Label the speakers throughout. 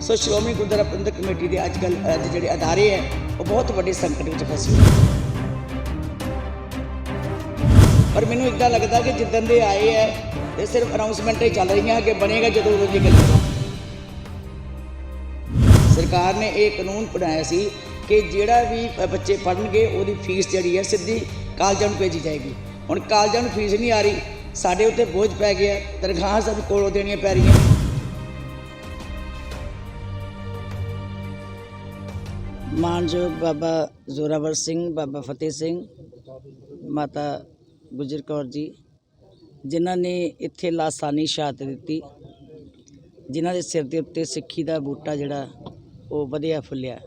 Speaker 1: ਸੋ ਸ਼੍ਰੋਮਣੀ ਗੁਰਦੁਆਰਾ ਪ੍ਰਬੰਧਕ committee ਦੇ ਅੱਜ ਕੱਲ੍ਹ ਜਿਹੜੇ ਅਦਾਰੇ ਹੈ, ਉਹ ਬਹੁਤ ਵੱਡੇ ਸੰਕਟ ਵਿੱਚ ਫਸੇ ਪਰ ਮੈਨੂੰ ਇੱਦਾਂ ਲੱਗਦਾ ਕਿ ਜਿੱਦਣ ਦੇ ਆਏ ਹੈ, ਇਹ ਸਿਰਫ ਅਨਾਉਂਸਮੈਂਟਾਂ ਹੀ ਚੱਲ ਰਹੀਆਂ ਕਿ ਬਣੇਗਾ ਜਦੋਂ ਉਦੋਂ ਦੀ ਸਰਕਾਰ ਨੇ ਇਹ ਕਾਨੂੰਨ ਬਣਾਇਆ ਸੀ ਕਿ ਜਿਹੜਾ ਵੀ ਬੱਚੇ ਪੜ੍ਹਨਗੇ, ਉਹਦੀ ਫੀਸ ਜਿਹੜੀ ਹੈ, ਸਿੱਧੀ ਕਾਲਜਾਂ ਨੂੰ ਭੇਜੀ ਜਾਏਗੀ। ਹੁਣ ਕਾਲਜਾਂ ਨੂੰ ਫੀਸ ਨਹੀਂ ਆ ਰਹੀ, ਸਾਡੇ ਉੱਤੇ ਬੋਝ ਪੈ ਗਿਆ, ਤਨਖਾਹਾਂ ਸਾਨੂੰ ਕੋਲੋਂ ਦੇਣੀਆਂ ਪੈ ਰਹੀਆਂ। ਮਾਨਯੋਗ ਬਾਬਾ ਜ਼ੋਰਾਵਰ ਸਿੰਘ, ਬਾਬਾ ਫਤਿਹ ਸਿੰਘ, ਮਾਤਾ ਗੁਜਰ ਕੌਰ ਜੀ, ਜਿਨ੍ਹਾਂ ਨੇ ਇੱਥੇ ਲਾਸਾਨੀ ਸ਼ਹਾਦਤ ਦਿੱਤੀ, ਜਿਨ੍ਹਾਂ ਦੇ ਸਿਰ ਦੇ ਉੱਤੇ ਸਿੱਖੀ ਦਾ ਬੂਟਾ ਜਿਹੜਾ, ਉਹ ਵਧਿਆ ਫੁੱਲਿਆ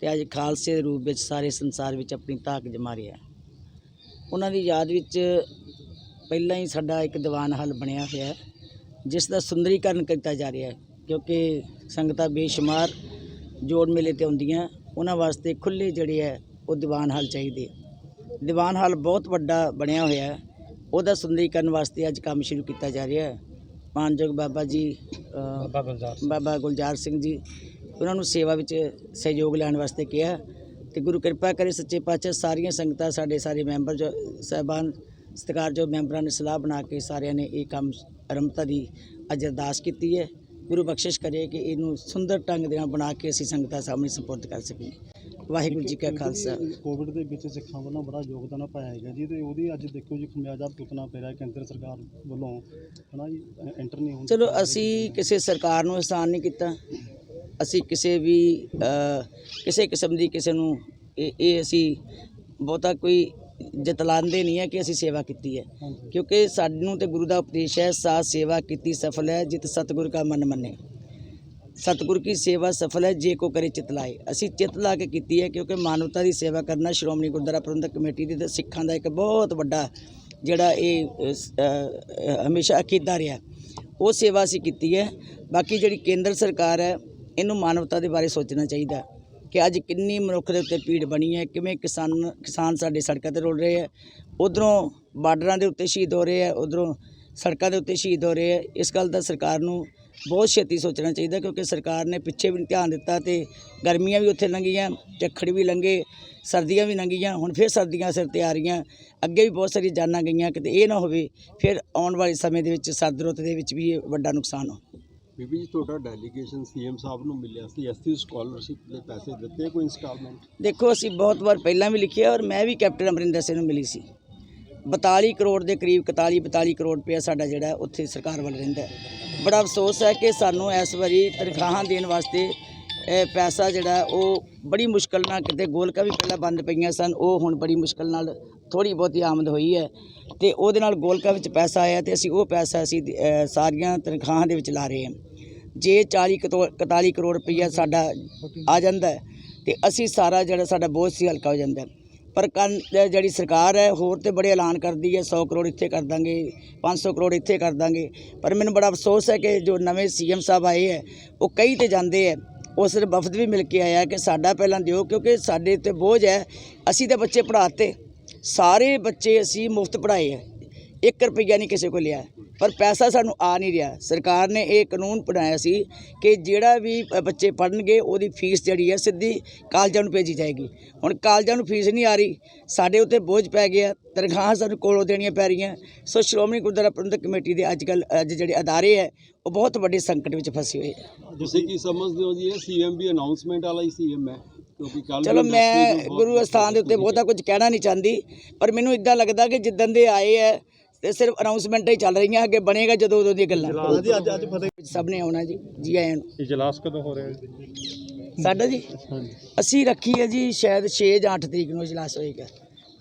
Speaker 1: ਤੇ ਅੱਜ ਖਾਲਸੇ ਦੇ ਰੂਪ ਵਿੱਚ ਸਾਰੇ ਸੰਸਾਰ ਵਿੱਚ ਆਪਣੀ ਧਾਕ ਜਮਾ ਰਿਹਾ। ਉਹਨਾਂ ਦੀ ਯਾਦ ਵਿੱਚ ਪਹਿਲਾਂ ਹੀ ਸਾਡਾ ਇੱਕ ਦੀਵਾਨ ਹਾਲ ਬਣਿਆ ਹੋਇਆ ਜਿਸ ਦਾ ਸੁੰਦਰੀਕਰਨ ਕੀਤਾ ਜਾ ਰਿਹਾ ਹੈ, ਕਿਉਂਕਿ ਸੰਗਤਾਂ ਬੇਸ਼ੁਮਾਰ ਜੋੜ ਮੇਲੇ ਤੇ ਆਉਂਦੀਆਂ ਉਹਨਾਂ ਵਾਸਤੇ ਖੁੱਲੇ ਜਿਹੜੇ ਹੈ ਉਹ ਦੀਵਾਨ ਹਾਲ ਚਾਹੀਦੇ ਦੀਵਾਨ ਹਾਲ ਬਹੁਤ ਵੱਡਾ ਬਣਿਆ ਹੋਇਆ ਹੈ। ਉਹਦਾ ਸੁੰਦਰੀਕਰਨ ਵਾਸਤੇ ਅੱਜ ਕੰਮ ਸ਼ੁਰੂ ਕੀਤਾ ਜਾ ਰਿਹਾ ਹੈ। ਮਾਨਯੋਗ ਬਾਬਾ ਜੀ ਬਾਬਾ ਗੁਲਜ਼ਾਰ ਸਿੰਘ। ਜੀ ਉਹਨਾਂ ਨੂੰ ਸੇਵਾ ਵਿੱਚ ਸਹਿਯੋਗ ਲੈਣ ਵਾਸਤੇ ਕਿਹਾ ਤੇ ਗੁਰੂ ਕਿਰਪਾ ਕਰੇ ਸੱਚੇ ਪਾਤਸ਼ਾਹ ਸਾਰੀਆਂ ਸੰਗਤਾਂ ਸਾਡੇ ਸਾਰੇ ਮੈਂਬਰ ਜੋ ਸਹਿਬਾਨ ਸਤਿਕਾਰਯੋਗ ਮੈਂਬਰਾਂ ਨੇ ਸਲਾਹ ਬਣਾ ਕੇ ਸਾਰਿਆਂ ਨੇ ਇਹ ਕੰਮ ਆਰੰਭਤਾ ਦੀ ਅੱਜ ਅਰਦਾਸ ਕੀਤੀ ਹੈ। ਗੁਰੂ ਬਖਸ਼ਿਸ਼ ਕਰੇ ਕਿ ਇਹਨੂੰ ਸੁੰਦਰ ਢੰਗ ਦੇ ਨਾਲ ਬਣਾ ਕੇ ਅਸੀਂ ਸੰਗਤਾਂ ਸਾਹਮਣੇ ਸਪੁਰਦ ਕਰ ਸਕੀਏ। ਵਾਹਿਗੁਰੂ ਜੀ ਕਾ ਖਾਲਸਾ।
Speaker 2: ਕੋਵਿਡ ਦੇ ਵਿੱਚ ਸਿੱਖਾਂ ਵੱਲੋਂ ਬੜਾ ਯੋਗਦਾਨ ਪਾਇਆ ਹੈਗਾ ਜੀ ਤੇ ਉਹਦੀ ਅੱਜ ਦੇਖੋ ਜੀ ਖਮਿਆਜਾ ਭੁਗਤਣਾ ਪੈ ਰਿਹਾ ਕੇਂਦਰ ਸਰਕਾਰ ਵੱਲੋਂ। ਹਨਾ ਜੀ ਐਂਟਰ ਨਹੀਂ ਹੋਣ
Speaker 1: ਚਲੋ ਅਸੀਂ ਕਿਸੇ ਸਰਕਾਰ ਨੂੰ ਅਹਿਸਾਨ ਨਹੀਂ ਕੀਤਾ। ਅਸੀਂ ਕਿਸੇ ਵੀ ਕਿਸੇ ਕਿਸਮ ਦੀ ਕਿਸੇ ਨੂੰ ਇਹ ਇਹ ਅਸੀਂ ਬਹੁਤਾ ਕੋਈ ਜਤਲਾਉਂਦੇ ਨਹੀਂ ਹੈ ਕਿ ਅਸੀਂ ਸੇਵਾ ਕੀਤੀ ਹੈ। ਕਿਉਂਕਿ ਸਾਨੂੰ ਤੇ ਗੁਰੂ ਦਾ ਉਪਦੇਸ਼ ਹੈ ਸਾਥ ਸੇਵਾ ਕੀਤੀ ਸਫਲ ਹੈ ਜਿਤ ਸਤਿਗੁਰ ਕਾ ਮਨ ਮੰਨੇ। ਸਤਿਗੁਰ ਕੀ ਸੇਵਾ ਸਫਲ ਹੈ ਜੇ ਕੋ ਕਰੇ ਚਿਤ ਲਾਏ। ਅਸੀਂ ਚਿਤ ਲਾ ਕੇ ਕੀਤੀ ਹੈ ਕਿਉਂਕਿ ਮਾਨਵਤਾ ਦੀ ਸੇਵਾ ਕਰਨਾ ਸ਼੍ਰੋਮਣੀ ਗੁਰਦੁਆਰਾ ਪ੍ਰਬੰਧਕ ਕਮੇਟੀ ਦੀ ਤੇ ਸਿੱਖਾਂ ਦਾ ਇੱਕ ਬਹੁਤ ਵੱਡਾ ਜਿਹੜਾ ਇਹ ਸ- ਹਮੇਸ਼ਾ ਅਕੀਦਾ ਰਿਹਾ। ਉਹ ਸੇਵਾ ਅਸੀਂ ਕੀਤੀ ਹੈ। ਬਾਕੀ ਜਿਹੜੀ ਕੇਂਦਰ ਸਰਕਾਰ ਹੈ ਇਹਨੂੰ ਮਾਨਵਤਾ ਦੇ ਬਾਰੇ ਸੋਚਣਾ ਚਾਹੀਦਾ। ਕਿ ਅੱਜ ਕਿੰਨੀ ਮਨੁੱਖ ਦੇ ਉੱਤੇ ਭੀੜ ਬਣੀ ਹੈ, ਕਿਵੇਂ ਕਿਸਾਨ ਕਿਸਾਨ ਸਾਡੇ ਸੜਕਾਂ ਤੇ ਰੁਲ ਰਹੇ ਹੈ, ਉਧਰੋਂ ਬਾਰਡਰਾਂ ਦੇ ਉੱਤੇ ਸ਼ਹੀਦ ਹੋ ਰਹੇ ਹੈ, ਉਧਰੋਂ ਸੜਕਾਂ ਦੇ ਉੱਤੇ ਸ਼ਹੀਦ ਹੋ ਰਹੇ ਹੈ। ਇਸ ਗੱਲ ਦਾ ਸਰਕਾਰ ਨੂੰ ਬਹੁਤ ਛੇਤੀ ਸੋਚਣਾ ਚਾਹੀਦਾ ਕਿਉਂਕਿ ਸਰਕਾਰ ਨੇ ਪਿੱਛੇ ਵੀ ਨਹੀਂ ਧਿਆਨ ਦਿੱਤਾ ਤੇ ਗਰਮੀਆਂ ਵੀ ਉੱਥੇ ਲੰਘੀਆਂ, ਝੱਖੜ ਵੀ ਲੰਘੇ, ਸਰਦੀਆਂ ਵੀ ਲੰਘੀਆਂ, ਹੁਣ ਫਿਰ ਸਰਦੀਆਂ ਸਿਰ ਤੇ ਆ ਰਹੀਆਂ। ਅੱਗੇ ਵੀ ਬਹੁਤ ਸਾਰੀ ਜਾਨਾਂ ਗਈਆਂ, ਕਿਤੇ ਇਹ ਨਾ ਹੋਵੇ, ਫਿਰ ਆਉਣ ਵਾਲੇ ਸਮੇਂ ਦੇ ਵਿੱਚ, ਸਰਦ ਰੁੱਤ ਦੇ ਵਿੱਚ ਵੀ ਇਹ ਵੱਡਾ ਨੁਕਸਾਨ ਹੋ।
Speaker 3: ਬੀਬੀ ਜੀ ਤੁਹਾਡਾ ਡੈਲੀਗੇਸ਼ਨ ਸੀਐਮ ਸਾਹਿਬ ਨੂੰ ਮਿਲਿਆ ਸੀ ਐਸਟੀ ਸਕਾਲਰਸ਼ਿਪ ਦੇ ਪੈਸੇ ਦਿੱਤੇ ਕੋਈ ਇਨਸਟਾਲਮੈਂਟ
Speaker 1: ਦੇਖੋ, ਅਸੀਂ ਬਹੁਤ ਵਾਰ ਪਹਿਲਾਂ ਵੀ ਲਿਖਿਆ ਔਰ ਮੈਂ ਵੀ ਕੈਪਟਨ ਅਮਰਿੰਦਰ ਸਿੰਘ ਨੂੰ ਮਿਲੀ ਸੀ। 42 ਕਰੋੜ ਦੇ ਕਰੀਬ 41 42 ਕਰੋੜ ਰੁਪਇਆ ਸਾਡਾ ਜਿਹੜਾ ਉੱਥੇ ਸਰਕਾਰ ਵੱਲ ਰਹਿੰਦਾ ਬੜਾ ਅਫਸੋਸ ਹੈ ਕਿ ਸਾਨੂੰ ਇਸ ਵਾਰੀ ਤਨਖਾਹਾਂ ਦੇਣ ਵਾਸਤੇ ਪੈਸਾ ਜਿਹੜਾ ਉਹ ਬੜੀ ਮੁਸ਼ਕਲ ਨਾਲ ਕਿਤੇ ਗੋਲਕਾਂ ਵੀ ਪਹਿਲਾਂ ਬੰਦ ਪਈਆਂ ਸਨ, ਉਹ ਹੁਣ ਬੜੀ ਮੁਸ਼ਕਲ ਨਾਲ ਥੋੜੀ ਬਹੁਤੀ ਆਮਦ ਹੋਈ ਹੈ। ਤੇ ਉਹਦੇ ਨਾਲ ਗੋਲਕਾਂ ਵਿੱਚ ਪੈਸਾ ਆਇਆ ਤੇ ਅਸੀਂ ਉਹ ਪੈਸਾ ਅਸੀਂ ਸਾਰੀਆਂ ਤਨਖਾਹਾਂ ਦੇ ਵਿੱਚ ਲਾ ਰਹੇ ਹਾਂ। ਜੇ 40 ਕਤੋ- 41 ਕਰੋੜ ਰੁਪਈਆ ਸਾਡਾ ਆ ਜਾਂਦਾ ਹੈ, ਤੇ ਅਸੀਂ ਸਾਰਾ ਜਿਹੜਾ ਸਾਡਾ ਬੋਝ ਸੀ ਹਲਕਾ ਹੋ ਜਾਂਦਾ ਪਰ ਕੰਨ ਜਿਹੜੀ ਸਰਕਾਰ ਹੈ, ਹੋਰ ਤੇ ਬੜੇ ਐਲਾਨ ਕਰਦੀ ਹੈ 100 ਕਰੋੜ ਇੱਥੇ ਕਰ ਦਾਂਗੇ 500 ਕਰੋੜ ਇੱਥੇ ਕਰ ਦਾਂਗੇ। ਪਰ ਮੈਨੂੰ ਬੜਾ ਅਫਸੋਸ ਹੈ ਕਿ ਜੋ ਨਵੇਂ ਸੀਐਮ ਸਾਹਿਬ ਆਏ ਹੈ, ਉਹ ਕਈ ਤੇ ਜਾਂਦੇ ਹੈ। ਉਹ ਸਿਰਫ ਵਫਦ ਵੀ ਮਿਲ ਕੇ ਆਇਆ ਕਿ ਸਾਡਾ ਪਹਿਲਾਂ ਦਿਓ, ਕਿਉਂਕਿ ਸਾਡੇ ਤੇ ਬੋਝ ਹੈ। ਅਸੀਂ ਤਾਂ ਬੱਚੇ ਪੜ੍ਹਾਤੇ। ਸਾਰੇ ਬੱਚੇ ਅਸੀਂ ਮੁਫਤ ਪੜ੍ਹਾਏ ਹੈ। 1 ਰੁਪਈਆ ਨਹੀਂ ਕਿਸੇ ਕੋਲ ਲਿਆ। ਪਰ ਪੈਸਾ ਸਾਨੂੰ ਆ ਨਹੀਂ ਰਿਹਾ। ਸਰਕਾਰ ਨੇ ਇਹ ਕਾਨੂੰਨ ਬਣਾਇਆ ਸੀ ਕਿ ਜਿਹੜਾ ਵੀ ਬੱਚੇ ਪੜ੍ਹਨਗੇ ਉਹਦੀ ਫੀਸ ਜਿਹੜੀ ਹੈ ਸਿੱਧੀ ਕਾਲਜਾਂ ਨੂੰ ਭੇਜੀ ਜਾਏਗੀ। ਹੁਣ ਕਾਲਜਾਂ ਨੂੰ ਫੀਸ ਨਹੀਂ ਆ ਰਹੀ। ਸਾਡੇ ਉੱਤੇ ਬੋਝ ਪੈ ਗਿਆ। ਤਨਖਾਹਾਂ ਸਾਨੂੰ ਕੋਲੋਂ ਦੇਣੀਆਂ ਪੈ ਰਹੀਆਂ। ਸੋ ਸ਼੍ਰੋਮਣੀ ਗੁਰਦੁਆਰਾ ਪ੍ਰਬੰਧਕ ਕਮੇਟੀ ਦੇ ਅੱਜ ਕੱਲ੍ਹ ਅੱਜ ਜਿਹੜੇ ਅਦਾਰੇ ਹੈ ਉਹ ਬਹੁਤ ਵੱਡੇ ਸੰਕਟ ਵਿੱਚ ਫਸੇ ਹੋਏ ਹੈ।
Speaker 3: ਤੁਸੀਂ ਕੀ ਸਮਝਦੇ ਹੋ ਜੀ? ਇਹ ਸੀਐਮ ਵੀ ਅਨਾਉਂਸਮੈਂਟ ਵਾਲਾ ਹੀ ਸੀਐਮ ਹੈ। ਕੱਲ
Speaker 1: ਚਲੋ ਮੈਂ ਗੁਰੂ ਅਸਥਾਨ ਦੇ ਉੱਤੇ ਬਹੁਤਾ ਕੁਝ ਕਹਿਣਾ ਨਹੀਂ ਚਾਹੁੰਦੀ ਪਰ ਮੈਨੂੰ ਇਦਾਂ ਲੱਗਦਾ ਕਿ ਜਿੱਦਣ ਦੇ ਆਏ ਹੈ ਤੇ ਸਿਰਫ ਅਨਾਉਂਸਮੈਂਟਾਂ ਹੀ ਚੱਲ ਰਹੀਆਂ ਅੱਗੇ ਬਣੇਗਾ ਜਦੋਂ ਉਦੋਂ ਦੀਆਂ ਗੱਲਾਂ।
Speaker 2: ਹਾਂਜੀ ਅੱਜ ਅੱਜ ਫਤਿਹ
Speaker 1: ਸਭ ਨੇ ਆਉਣਾ ਜੀ ਜੀ ਆਇਆਂ ਨੂੰ।
Speaker 2: ਇਜਲਾਸ ਕਦੋਂ ਹੋ ਰਿਹਾ
Speaker 1: ਸਾਡਾ ਜੀ? ਅਸੀਂ ਰੱਖੀ ਹੈ ਜੀ ਸ਼ਾਇਦ 6 ਜਾਂ 8 ਤਰੀਕ ਨੂੰ ਇਜਲਾਸ ਹੋਏਗਾ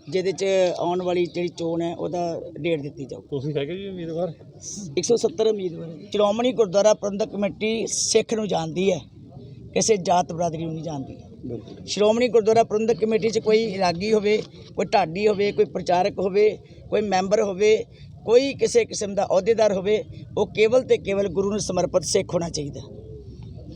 Speaker 1: ਜਿਹਦੇ ਚ ਆਉਣ ਵਾਲੀ ਜਿਹੜੀ ਚੋਣ ਹੈ ਉਹਦਾ ਡੇਟ ਦਿੱਤੀ ਜਾਊ।
Speaker 2: ਤੁਸੀਂ ਹੈਗੇ ਜੀ ਉਮੀਦਵਾਰ?
Speaker 1: 170 ਉਮੀਦਵਾਰ ਹੈ। ਸ਼੍ਰੋਮਣੀ ਗੁਰਦੁਆਰਾ ਪ੍ਰਬੰਧਕ ਕਮੇਟੀ ਸਿੱਖ ਨੂੰ ਜਾਣਦੀ ਹੈ ਕਿਸੇ ਜਾਤ ਬਰਾਦਰੀ ਨੂੰ ਨਹੀਂ ਜਾਣਦੀ। ਸ਼੍ਰੋਮਣੀ ਗੁਰਦੁਆਰਾ ਪ੍ਰਬੰਧਕ ਕਮੇਟੀ 'ਚ ਕੋਈ ਰਾਗੀ ਹੋਵੇ, ਕੋਈ ਢਾਡੀ ਹੋਵੇ, ਕੋਈ ਪ੍ਰਚਾਰਕ ਹੋਵੇ, ਕੋਈ ਮੈਂਬਰ ਹੋਵੇ, ਕੋਈ ਕਿਸੇ ਕਿਸਮ ਦਾ ਅਹੁਦੇਦਾਰ ਹੋਵੇ, ਉਹ ਕੇਵਲ ਤੇ ਕੇਵਲ ਗੁਰੂ ਨੂੰ ਸਮਰਪਿਤ ਸਿੱਖ ਹੋਣਾ ਚਾਹੀਦਾ।